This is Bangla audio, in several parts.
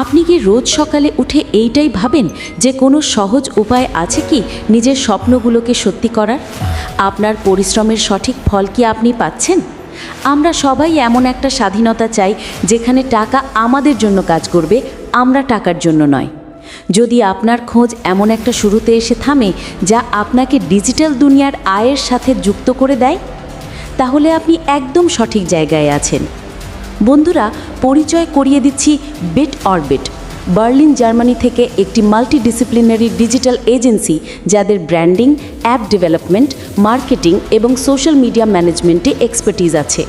আপনি কি রোজ সকালে উঠে এইটাই ভাবেন যে কোনো সহজ উপায় আছে কি নিজের স্বপ্নগুলোকে সত্যি করার? আপনার পরিশ্রমের সঠিক ফল কি আপনি পাচ্ছেন? আমরা সবাই এমন একটা স্বাধীনতা চাই যেখানে টাকা আমাদের জন্য কাজ করবে, আমরা টাকার জন্য নয়। যদি আপনার খোঁজ এমন একটা শুরুতে এসে থামে যা আপনাকে ডিজিটাল দুনিয়ার আয়ের সাথে যুক্ত করে দেয়, তাহলে আপনি একদম সঠিক জায়গায় আছেন। বন্ধুরা, পরিচয় করিয়ে দিচ্ছি বিট অরবিট বার্লিন, জার্মানি থেকে একটি মাল্টিডিসিপ্লিনারি ডিজিটাল এজেন্সি যাদের ব্র্যান্ডিং অ্যাপ ডেভেলপমেন্ট মার্কেটিং এবং সোশ্যাল মিডিয়া ম্যানেজমেন্টে এক্সপার্টিজ আছে।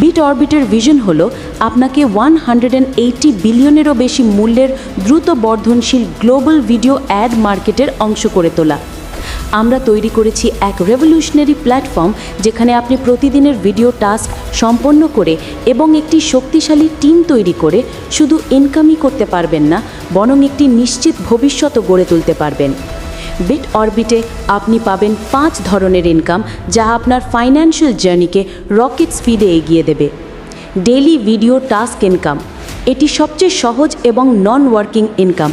বিট অরবিটের ভিশন হল আপনাকে ওয়ান হান্ড্রেড অ্যান্ড এইটি বিলিয়নেরও বেশি মূল্যের দ্রুত বর্ধনশীল গ্লোবাল ভিডিও অ্যাড মার্কেটের অংশ করে তোলা। আমরা তৈরি করেছি এক রেভলিউশনারি প্ল্যাটফর্ম যেখানে আপনি প্রতিদিনের ভিডিও টাস্ক সম্পন্ন করে এবং একটি শক্তিশালী টিম তৈরি করে শুধু ইনকামই করতে পারবেন না, বরং একটি নিশ্চিত ভবিষ্যৎও গড়ে তুলতে পারবেন। বিট অরবিটে আপনি পাবেন পাঁচ ধরনের ইনকাম যা আপনার ফাইন্যান্সিয়াল জার্নিকে রকেট স্পিডে এগিয়ে দেবে। ডেলি ভিডিও টাস্ক ইনকাম এটি সবচেয়ে সহজ এবং নন ওয়ার্কিং ইনকাম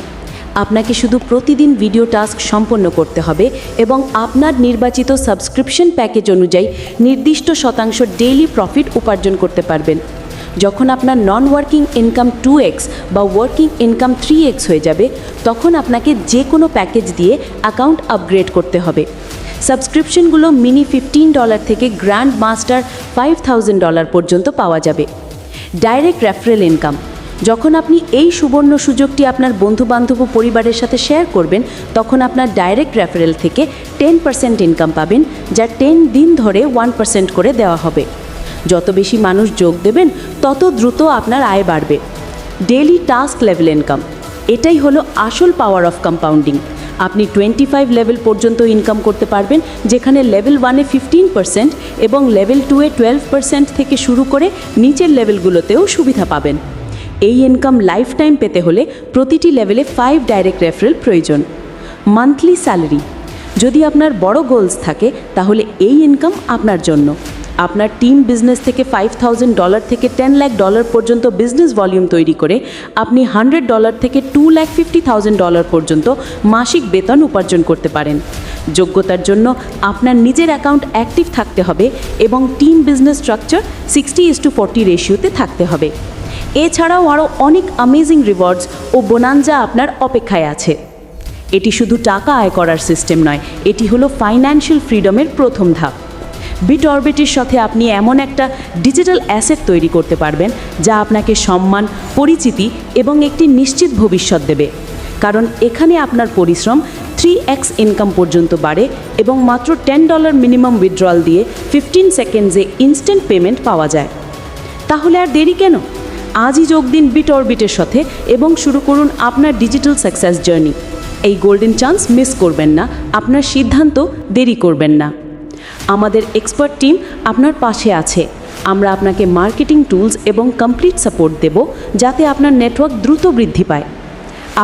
আপনাকে শুধু প্রতিদিন ভিডিও টাস্ক সম্পন্ন করতে হবে এবং আপনার নির্বাচিত সাবস্ক্রিপশন প্যাকেজ অনুযায়ী নির্দিষ্ট শতাংশ ডেইলি প্রফিট উপার্জন করতে পারবেন। যখন আপনার non working income two X বা ওয়ার্কিং ইনকাম থ্রি এক্স হয়ে যাবে, তখন আপনাকে যে কোনো প্যাকেজ দিয়ে অ্যাকাউন্ট আপগ্রেড করতে হবে। সাবস্ক্রিপশনগুলো মিনি ফিফটিন ডলার থেকে grand master five thousand dollar পর্যন্ত পাওয়া যাবে। ডাইরেক্ট রেফারেল ইনকাম যখন আপনি এই সুবর্ণ সুযোগটি আপনার বন্ধুবান্ধব ও পরিবারের সাথে শেয়ার করবেন, তখন আপনার ডাইরেক্ট রেফারেল থেকে টেন পার্সেন্ট ইনকাম পাবেন, যা টেন দিন ধরে ওয়ান পার্সেন্ট করে দেওয়া হবে। যত বেশি মানুষ যোগ দেবেন, তত দ্রুত আপনার আয় বাড়বে। ডেইলি টাস্ক লেভেল ইনকাম এটাই হলো আসল পাওয়ার অফ কম্পাউন্ডিং আপনি টোয়েন্টি ফাইভ লেভেল পর্যন্ত ইনকাম করতে পারবেন, যেখানে লেভেল ওয়ানে ফিফটিন পার্সেন্ট এবং লেভেল টুয়ে টুয়েলভ পার্সেন্ট থেকে শুরু করে নিচের লেভেলগুলোতেও সুবিধা পাবেন। এই ইনকাম লাইফ টাইম পেতে হলে প্রতিটি লেভেলে ফাইভ ডাইরেক্ট রেফারেল প্রয়োজন। মান্থলি স্যালারি যদি আপনার বড় গোলস থাকে, তাহলে এই ইনকাম আপনার জন্য। আপনার টিম বিজনেস থেকে ফাইভ থাউজেন্ড ডলার থেকে টেন লাখ ডলার পর্যন্ত বিজনেস ভলিউম তৈরি করে, আপনি হান্ড্রেড ডলার থেকে two lakh fifty thousand dollar পর্যন্ত মাসিক বেতন উপার্জন করতে পারেন। যোগ্যতার জন্য আপনার নিজের অ্যাকাউন্ট অ্যাক্টিভ থাকতে হবে এবং team business structure sixty is to forty রেশিওতে থাকতে হবে। এছাড়াও আরও অনেক অ্যামেজিং রিওয়ার্ডস ও বোনাঞ্জা আপনার অপেক্ষায় আছে। এটি শুধু টাকা আয় করার সিস্টেম নয়, এটি হলো ফাইন্যান্সিয়াল ফ্রিডমের প্রথম ধাপ। বিট অরবিটের সাথে আপনি এমন একটা ডিজিটাল অ্যাসেট তৈরি করতে পারবেন, যা আপনাকে সম্মান, পরিচিতি এবং একটি নিশ্চিত ভবিষ্যৎ দেবে। কারণ এখানে আপনার পরিশ্রম থ্রি এক্স ইনকাম পর্যন্ত বাড়ে এবং মাত্র টেন ডলার মিনিমাম উইথড্রল দিয়ে ফিফটিন সেকেন্ডসে ইনস্ট্যান্ট পেমেন্ট পাওয়া যায়। তাহলে আর দেরি কেন? আজই যোগ দিন বিট অরবিটের সাথে এবং শুরু করুন আপনার ডিজিটাল সাকসেস জার্নি এই গোল্ডেন চান্স মিস করবেন না, আপনার সিদ্ধান্ত দেরি করবেন না। আমাদের এক্সপার্ট টিম আপনার পাশে আছে। আমরা আপনাকে মার্কেটিং টুলস এবং কমপ্লিট সাপোর্ট দেব, যাতে আপনার নেটওয়ার্ক দ্রুত বৃদ্ধি পায়।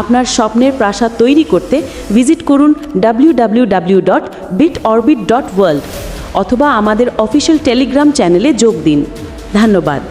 আপনার স্বপ্নের প্রাসাদ তৈরি করতে ভিজিট করুন W dot bit orbit dot world অথবা আমাদের অফিসিয়াল টেলিগ্রাম চ্যানেলে যোগ দিন। ধন্যবাদ।